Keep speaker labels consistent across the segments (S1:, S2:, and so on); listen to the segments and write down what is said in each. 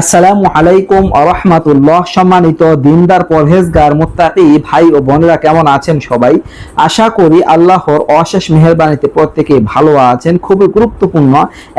S1: আসসালামু আলাইকুম আরহামাতুল্লাহ সম্মানিত দিনদার, পরহেজগার, মুত্তাকি ভাই ও বোনেরা কেমন আছেন সবাই? আশা করি আল্লাহর অশেষ মেহেরবানিতে প্রত্যেকে ভালো আছেন। খুবই গুরুত্বপূর্ণ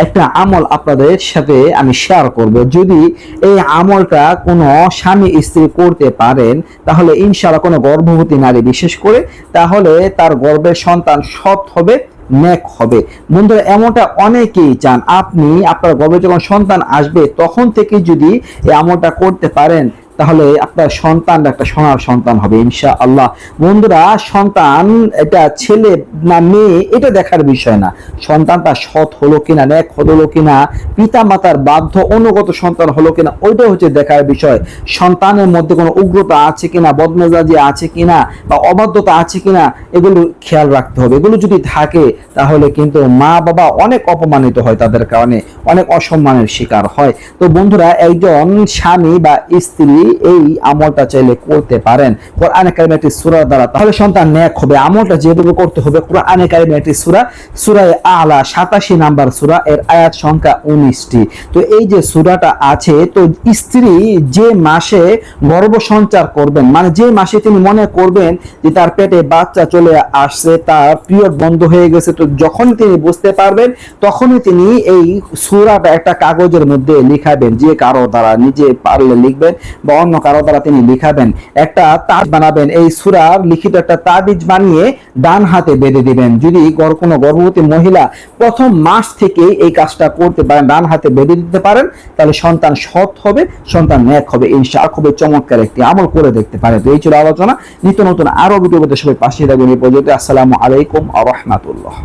S1: একটা আমল আপনাদের সাথে আমি শেয়ার করব। যদি এই আমলটা কোনো স্বামী স্ত্রী করতে পারেন, তাহলে ইনশাআল্লাহ কোনো গর্ভবতী নারী বিশেষ করে, তাহলে তার গর্ভের সন্তান সৎ হবে। নেক হবে। বন্ধুরা, এমনটা অনেকেই চান। আপনি আপনার গর্ভে যখন সন্তান আসবে, তখন থেকে যদি এই আমলটা করতে পারেন তাহলে আপনার সন্তান একটা সোনার সন্তান হবে ইনশা আল্লাহ বন্ধুরা, সন্তান, এটা ছেলে না মেয়ে, এটা দেখার বিষয় না। সন্তানটা সৎ হলো কিনা ন্যাক হলো কিনা পিতা মাতার বাধ্য অনুগত সন্তান হলো কিনা ওইটা হচ্ছে দেখার বিষয়। সন্তানের মধ্যে কোনো উগ্রতা আছে কিনা, বদমেজাজি আছে কিনা, বা অবাধ্যতা আছে কিনা, এগুলো খেয়াল রাখতে হবে। এগুলো যদি থাকে, তাহলে কিন্তু মা বাবা অনেক অপমানিত হয় তাদের কারণে, অনেক অসম্মানের শিকার হয়। তো বন্ধুরা, একজন স্বামী বা স্ত্রী এই আমলটা চাইলে করতে পারেন। কোরআনে কারিমে একটি সূরা দ্বারা তাহলে সন্তান ন্যাক হবে। আমলটা যেভাবে করতে হবে কোরআনে কারিমে একটি সূরা, সূরায়ে আলা 87 নাম্বার সূরা, এর আয়াত সংখ্যা 19টি তো এই যে সুরাটা আছে, তো স্ত্রী যে মাসে গর্ভ সঞ্চার করবেন মানে যে মাসে তিনি মনে করবেন যে তার পেটে বাচ্চা চলে আসছে, তার পিরিয়ড বন্ধ হয়ে গেছে, তো যখন তিনি বুঝতে পারবেন, তখনই তিনি এই সুরাটা একটা কাগজের মধ্যে লিখাবেন, যে কারও দ্বারা নিজে পারলে লিখবেন বা অন্য কারও দ্বারা তিনি লিখাবেন। একটা তাজ বানাবেন। এই সূরার লিখিত একটা তাবিজ বানিয়ে ডান হাতে বেঁধে দিবেন। যদি কোনো গর্ভবতী মহিলা প্রথম মাস থেকে এই কাজটা করতে পারেন ডান হাতে বেঁধে দিতে পারেন, তাহলে সন্তান সৎ হবে, সন্তান ন্যাক হবে। এই ইনশা খুবই চমৎকার একটি আমল করে দেখতে পারে তো এই ছিল আলোচনা। নিত্য নতুন আরও ভিডিও সবাই পাশে থাকবেন এই পর্যন্ত আসসালামু আলাইকুম আ রহমাতুল্লাহ।